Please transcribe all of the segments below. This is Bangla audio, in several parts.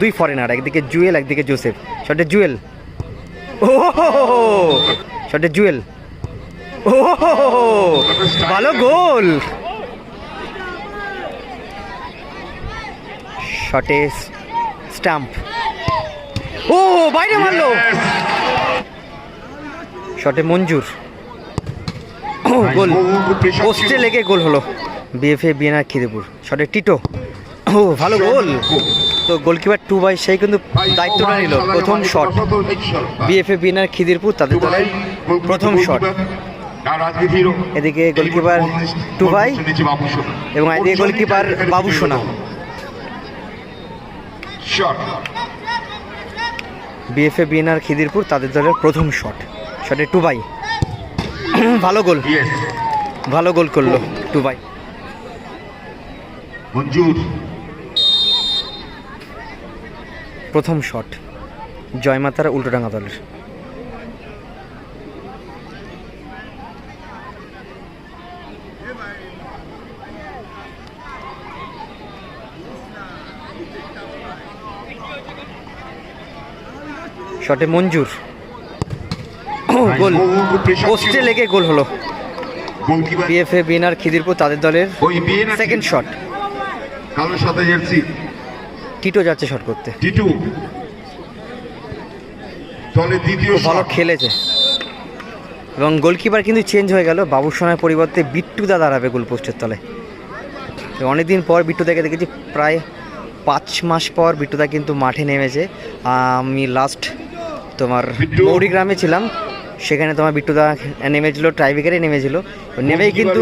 দুই ফরেনার একদিকে জুয়েল একদিকে জোসেফ। শটে জুয়েল। ও শটে জুয়েল। ও ভালো গোল! শটে স্টাম্প। ও বাইরে মারলো! শটে মঞ্জুর। গোল। পোস্টে লেগে গোল হলো। BFA BNR Khidirpur. শটে টিটো। ও ভালো গোল। তো গোলকিপার টু বাই সেই কিন্তু দায়িত্বটা নিল প্রথম শট বিএফএ বিনার খিদিরপুর তাদের দলের প্রথম শট এদিকে গোলকিপার টু ভাই এবং এদিকে গোলকিপার বাবু সোনা। বিএফএ বিনার খিদিরপুর তাদের দলের প্রথম শট শটে টু বাই ভালো গোল। ভালো গোল করল টু বাই মঞ্জুর। প্রথম শট। জয়মাতারা উল্টোডাঙ্গা দলের। শটে মঞ্জুর। গোল। পোস্টে লেগে গোল হলো। বিএফএ বিএনআর খিদিরপুর তাদের দলের সেকেন্ড শট কালোর সাথে জার্সি। টিটো যাচ্ছে শট করতে। টিটু। দলের দ্বিতীয় ভালো খেলেছে। এবং গোলকিপার কিন্তু চেঞ্জ হয়ে গেল। বাবুর সোনার পরিবর্তে বিট্টুদা দাঁড়াবে গোল পোস্টের তলে অনেকদিন পর বিট্টুদাকে দেখেছি প্রায় পাঁচ মাস পর বিট্টুদা কিন্তু মাঠে নেমেছে। আমি লাস্ট তোমার বিট্টু। মৌরিগ্রামে ছিলাম। সেখানে তোমার বিট্টুদা নেমেছিল ট্রাইবিকারে নেমেছিল। নেমেই কিন্তু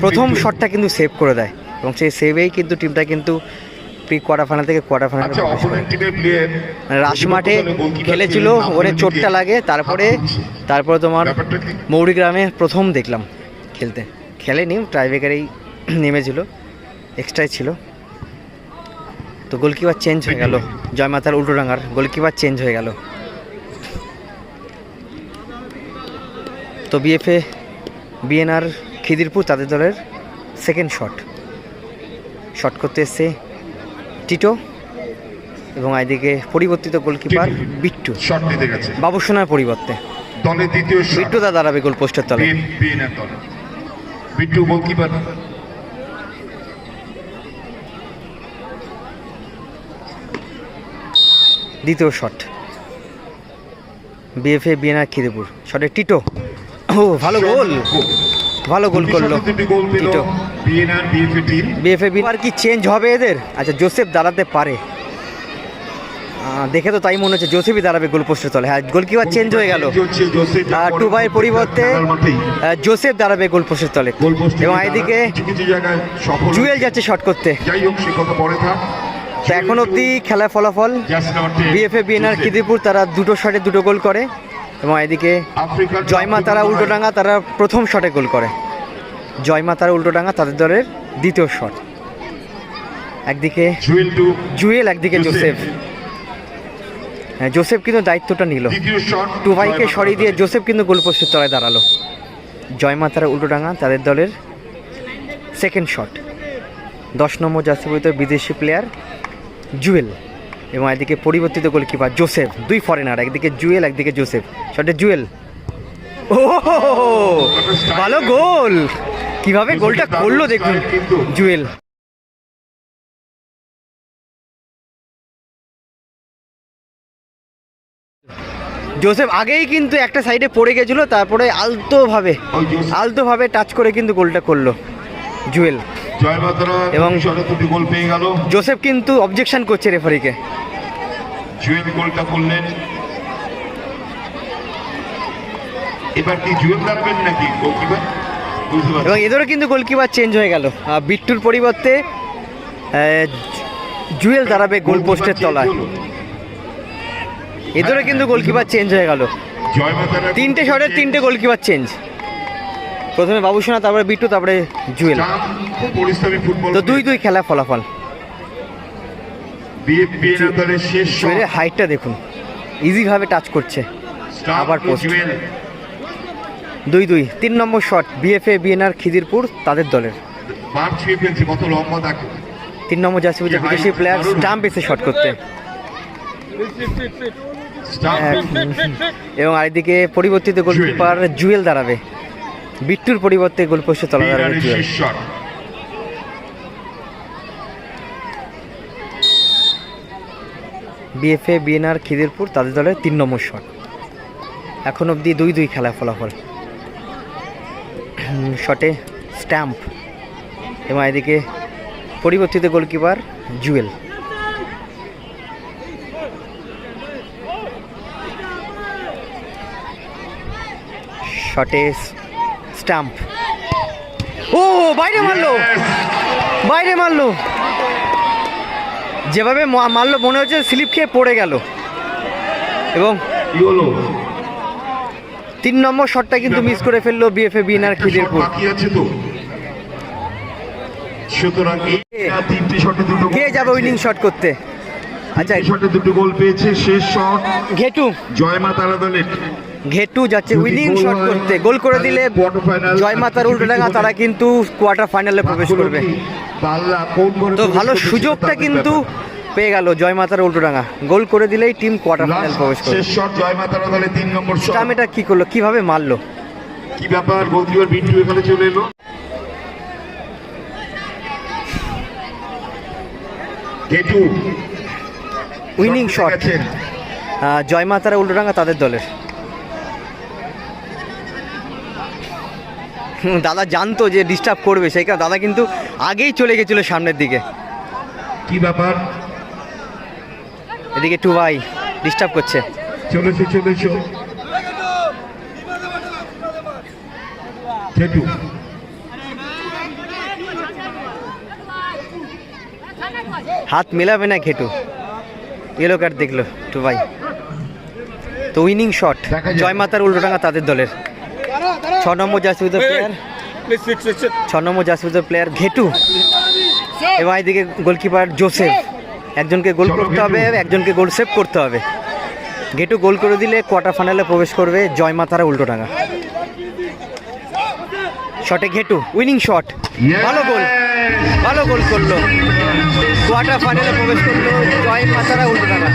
প্রথম শটটা কিন্তু সেভ করে দেয়। এবং সেই সেভেই কিন্তু টিমটা কিন্তু প্রি কোয়ার্টার ফাইনাল থেকে কোয়ার্টার ফাইনালে আচ্ছা মানে রাসমাঠে খেলেছিল ওখানে চোটটা লাগে তারপরে তারপরে তোমার কি? মৌরিগ্রামে প্রথম দেখলাম খেলতে। খেলেনি ট্রাইবেকারেই নেমেছিল এক্সট্রাই ছিল। তো গোলকিপার চেঞ্জ হয়ে গেল। জয়মাতার উল্টোডাঙ্গার গোলকিপার চেঞ্জ হয়ে গেল। তো বিএফএ বিএনআর খিদিরপুর তাদের দলের সেকেন্ড শট শট করতে এসছে টিটো এবং এদিকে পরিবর্তিত গোলকিপার বিট্টু। শট নিতে গেছে। বাবুসোনার পরিবর্তে। দলের দ্বিতীয় শট। বিট্টু দা দাঁড়াবে গোল পোস্টের তলে দল। বিট্টু গোলকিপার দ্বিতীয় শট। BFA BNR Kidderpore. শটে টিটো। ও ভালো গোল। ভালো গোল করল টিটো বিএফএ আর কি চেঞ্জ হবে এদের? আচ্ছা জোসেফ দাঁড়াতে পারে। দেখে তো তাই মনে হচ্ছে জোসেফই দাঁড়াবে গোল পোস্টের তলে। হ্যাঁ গোলকিপার চেঞ্জ হয়ে গেল। চলছে জোসেফ আর টু পরিবর্তে জোসেফ দাঁড়াবে গোল পোস্টের তলে। এবং এদিকে জুয়েল যাচ্ছে শট করতে। তো এখন অবধি খেলার ফলাফল jersey number 10, BFA BNR Joseph. Kidderpore তারা দুটো শটে দুটো গোল করে। এবং এদিকে জয়মা তারা উল্টোডাঙ্গা তারা প্রথম শটে গোল করে। জয়মা তারা উল্টোডাঙ্গা তাদের দলের দ্বিতীয় শট। একদিকে জুয়েল, একদিকে জোসেফ। হ্যাঁ জোসেফ কিন্তু দায়িত্বটা নিল। দ্বিতীয় শট টু ভাইকে সরিয়ে দিয়ে জোসেফ কিন্তু গোলপোস্টের তলায় দাঁড়াল। জয়মা তারা উল্টোডাঙ্গা তাদের দলের সেকেন্ড শট দশ নম্বর জার্সিবইতে বিদেশি প্লেয়ার জুয়েল। এবং এদিকে পরিবর্তিত গোলকিপার জোসেফ, দুই ফরেনার একদিকে জুয়েল, একদিকে জোসেফ। শটে জুয়েল। ও, ভালো গোল। কীভাবে গোলটা করল দেখুন জুয়েল। জোসেফ আগেই কিন্তু একটা সাইডে পড়ে গেছিল, তারপরে আলতোভাবে। আলতোভাবে টাচ করে কিন্তু গোলটা করল জুয়েল। এবং গোল পেয়ে গেল। জোসেফ কিন্তু অবজেকশন করছে রেফারিকে জুয়েল গোলটা করলেন। এবার কি জুয়েল নাকি গোলকিপার এবং এদেরও কিন্তু গোলকিপার চেঞ্জ হয়ে গেল। বিট্টুর পরিবর্তে জুয়েল দাঁড়াবে গোল পোস্টের তলায়। এদেরও কিন্তু গোলকিপার চেঞ্জ হয়ে। গেল। জয় মাতারা তিনটে শটের তিনটে গোলকিপার চেঞ্জ প্রথমে বাবুসোনা তারপরে বিট্টু তারপরে জুয়েল। তো দুই দুই খেলা ফলাফল। জুয়েলের হাইটটা দেখুন। ইজিভাবে টাচ করছে। আবার। জুয়েল। দুই দুই। তিন নম্বর শট বিএফএ বিএনআর খিদিরপুর তাদের দলের। তিন নম্বর জার্সি বিদেশি প্লেয়ার স্টাম্প এসে শট করতে। এবং আরেকদিকে পরিবর্তিত গোলকিপার জুয়েল দাঁড়াবে। বিট্টুর পরিবর্তে গোলপোস্টে শেষ শট বিএফএ বিএনআর খিদিরপুর তাদের দলের তিন নম্বর শট। এখন অবধি দুই দুই খেলা ফলাফল। শটে স্ট্যাম্প। এবং এদিকে পরিবর্তিত গোলকিপার জুয়েল। শটে স্ট্যাম্প ও বাইরে মারলো। বাইরে মারলো। যেভাবে মারলো মনে হচ্ছে স্লিপ খেয়ে পড়ে গেল। এবং তিন নম্বর শটটা কিন্তু মিস করে ফেলল বিএফএ শট খিদিরপুর। কে? যাবে উইনিং শট করতে? আচ্ছা। এই শটে দুটো গোল পেয়েছে শেষ শট ঘেটু। জয় মা তারা দলের ঘেটু যাচ্ছে উইনিং শট করতে। গোল করে দিলে তাহলে quarter জয় মাতার আর উল্টোডাঙ্গা তারা কিন্তু কোয়ার্টার ফাইনালে প্রবেশ করবে। তো ভালো সুযোগটা কিন্তু পেয়ে গেল জয় মাতার উল্টোডাঙ্গা। গোল করে দিলেই টিম কোয়ার্টার ফাইনাল প্রবেশ করবে। শেষ শট নম্বর শট স্টামিটা কি করল কীভাবে মারলো? কি ব্যাপার? গোলকিপার বিন্টু এখানে চলে এলো। গেটু উইনিং শট শট গেছেন। জয় মাতারা উল্টোডাঙ্গা তাদের দলের। দাদা জানতো যে ডিস্টার্ব করবে সেই কারণে দাদা কিন্তু আগেই চলে গেছিল সামনের দিকে। কি ব্যাপার? এদিকে টু ভাই ডিস্টার্ব করছে। চলেছে চলেছে। হাত মেলাবে না ঘেটু। ইয়েলো কার্ড দেখল টু ভাই। তো উইনিং শট জয় মাতার উল্টোডাঙ্গা তাদের দলের। ছ নম্বর জাসিউদের প্লেয়ার ছ নম্বর জাসিউদের প্লেয়ার ঘেটু। এবং এদিকে গোলকিপার জোসেফ একজনকে গোল করতে হবে একজনকে গোল সেভ করতে হবে। ঘেটু গোল করে দিলে কোয়ার্টার ফাইনালে প্রবেশ করবে জয় মাতারা উল্টোডাঙ্গা শটে ঘেটু উইনিং শট ভালো গোল ভালো গোল করল। কোয়ার্টার ফাইনালে প্রবেশ করল জয় মাতারা উল্টোডাঙ্গা